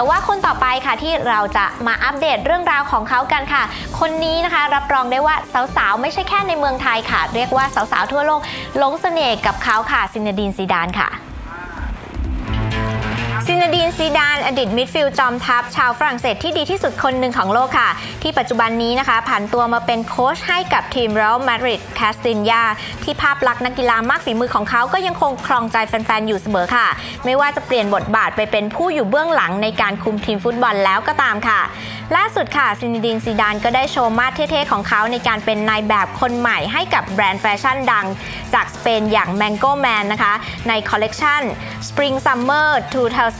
แต่ว่าคนต่อไปค่ะที่เราจะมาอัปเดตเรื่องราวของเขากันค่ะ คนนี้นะคะรับรองได้ว่าสาวๆ ไม่ใช่แค่ในเมืองไทยค่ะ เรียกว่าสาวๆ ทั่วโลกหลงเสน่ห์กับเขาค่ะซินดีนซีดานค่ะ ซินาดีนซีดาน อดีตมิดฟิลด์จอมทัพชาวฝรั่งเศสที่ดีที่สุดคนหนึ่งของโลกค่ะ ที่ปัจจุบันนี้นะคะผันตัวมาเป็นโค้ชให้กับทีมเรอัลมาดริดแคสตินยาที่ภาพลักษณ์นักกีฬามากฝีมือของเขาก็ยังคงครองใจแฟนๆ อยู่เสมอค่ะ ไม่ว่าจะเปลี่ยนบทบาทไปเป็นผู้อยู่เบื้องหลังในการคุมทีมฟุตบอลแล้วก็ตามค่ะ ล่าสุดค่ะซินดีนซีดานก็ได้โชว์มาสเท่ๆของเขาในการเป็นนายแบบคนใหม่ให้กับแบรนด์แฟชั่นดัง จากสเปนอย่าง Mango Man นะคะในคอลเลกชัน Spring Summer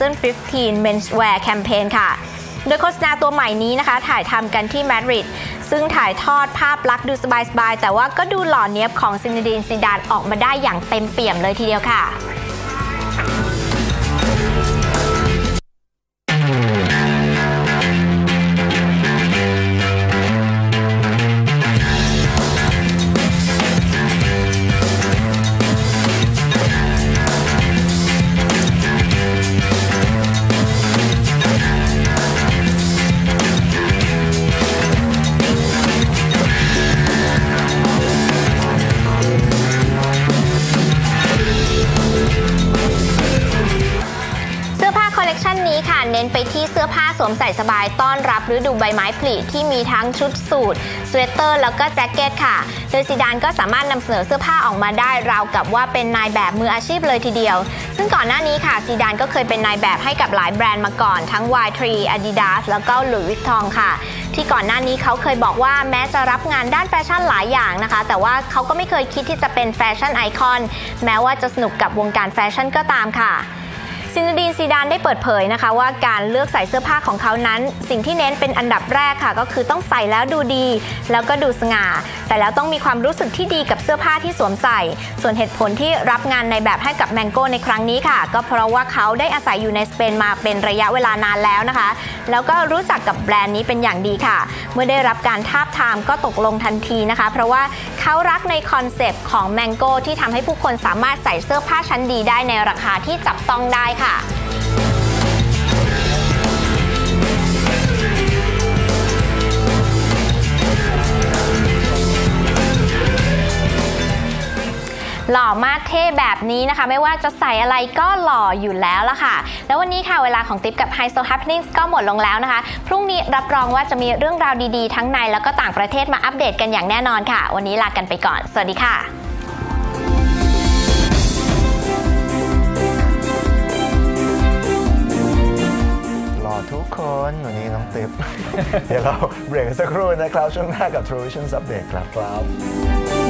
2015 Menswear Campaign ค่ะ โดยโฆษณาตัวใหม่นี้นะคะ ถ่ายทำกันที่มาดริดซึ่งถ่ายทอดภาพลักษณ์ดูสบายๆ แต่ว่าก็ดูหล่อเนียบของซินดีนซิดานออกมาได้อย่างเต็มเปี่ยมเลยทีเดียวค่ะ นี้ค่ะเน้นไปที่เสื้อผ้าสวมใส่สบายต้อนรับฤดูใบไม้ผลิที่มีทั้งชุดสูทสเวตเตอร์ แล้วก็แจ็คเก็ตค่ะ โดยซีดานก็สามารถนำเสนอเสื้อผ้าออกมาได้ราวกับว่าเป็นนายแบบมืออาชีพเลยทีเดียว ซึ่งก่อนหน้านี้ค่ะซีดานก็เคยเป็นนายแบบให้กับหลายแบรนด์มาก่อนทั้ง Y3 Adidas แล้วก็ Louis Vuitton ค่ะ ที่ก่อนหน้านี้เขาเคยบอกว่าแม้จะรับงานด้านแฟชั่นหลายอย่างนะคะ แต่ว่าเขาก็ไม่เคยคิดที่จะเป็นแฟชั่นไอคอนแม้ว่าจะสนุกกับวงการแฟชั่นก็ตามค่ะ ซินดีนซีดานได้เปิดเผยนะคะ ว่าการเลือกใส่เสื้อผ้าของเขานั้น สิ่งที่เน้นเป็นอันดับแรกค่ะ ก็คือต้องใส่แล้วดูดี แล้วก็ดูสง่าใส่แล้วต้องมีความรู้สึกที่ดีกับเสื้อผ้าที่สวมใส่ ส่วนเหตุผลที่รับงานในแบบให้กับแมงโก้ในครั้งนี้ค่ะ ก็เพราะว่าเขาได้อาศัยอยู่ในสเปนมาเป็นระยะเวลานานแล้วนะคะ แล้วก็รู้จักกับแบรนด์นี้เป็นอย่างดีค่ะ เมื่อได้รับการทาบทามก็ตกลงทันทีนะคะ เพราะว่าเขารักในคอนเซปต์ของแมงโก้ที่ทำให้ผู้คนสามารถใส่เสื้อผ้าชั้นดีได้ในราคาที่จับต้องได้ค่ะหล่อมากเท่แบบนี้นะคะ ไม่ว่าจะใส่อะไรก็หล่ออยู่แล้วละค่ะ แล้ววันนี้ค่ะเวลาของติ๊บกับ High So Happenings ก็หมดลงแล้วนะคะ พรุ่งนี้รับรองว่าจะมีเรื่องราวดีๆ ทั้งในแล้วก็ต่างประเทศมาอัปเดตกันอย่างแน่นอนค่ะ วันนี้ลากันไปก่อน สวัสดีค่ะ ทุกคนวันนี้น้องติ๊บ เดี๋ยวเราเบรกสักครู่นะครับ ช่วงหน้ากับ True Vision Update ครับครับ